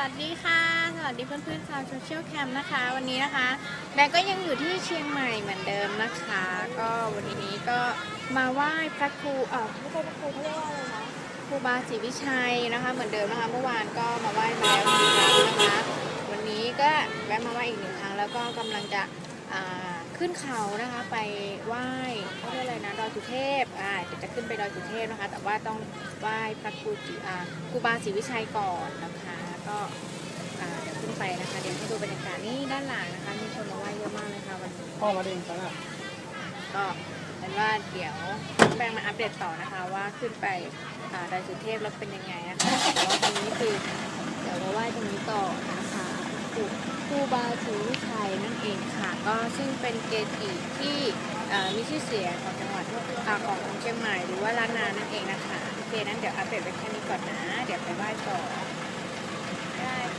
วัสดีค่ะ สวัสดีเพื่อนๆชาวโซเชียลแคมนะคะ วันนี้นะคะแบงก์ก็ยังอยู่ที่เชียงใหม่เหมือนเดิมนะคะ ก็วันนี้ก็มาไหว้พระครูเออไม่ใช่พระครูเขาเรียกว่าอะไรนะครูบาศรีวิชัยนะคะ เหมือนเดิมนะคะเมื่อวานก็มาไหว้มาแล้วหนึ่งครั้งนะคะ วันนี้ก็แวะมาไหว้อีกหนึ่งครั้งแล้วก็กำลังจะขึ้นเขานะคะไปไหว้เขาเรียกอะไรนะดอยสุเทพอ่าเดี๋ยวจะขึ้นไปดอยสุเทพนะคะ แต่ว่าต้องไหว้พระครูอ่าครูบาศรีวิชัยก่อนนะคะ ก็อ่าเดี๋ยวขึ้นไปนะคะ เดี๋ยวให้ดูบรรยากาศนี่ด้านหลังนะคะ มีคนมาไหว้เยอะมากเลยค่ะวันนี้พ่อมาเด้งกันอะก็เป็นว่าเดี๋ยวแปงมาอัปเดตต่อนะคะ ว่าขึ้นไปอ่าดอยสุเทพแล้วเป็นยังไงนะคะแต่ว่าตรงนี้คือเดี๋ยวมาไหว้ตรงนี้ต่อนะคะครูครูบาศรีวิชัยนั่นเองค่ะ ก็ซึ่งเป็นเกจิที่อ่ามีชื่อเสียงของจังหวัดอ่าของเชียงใหม่หรือว่าล้านนานั่นเองนะคะโอเคนั้นเดี๋ยวอัปเดตไปแค่นี้ก่อนนะ เดี๋ยวไปไหว้ต่อ Right.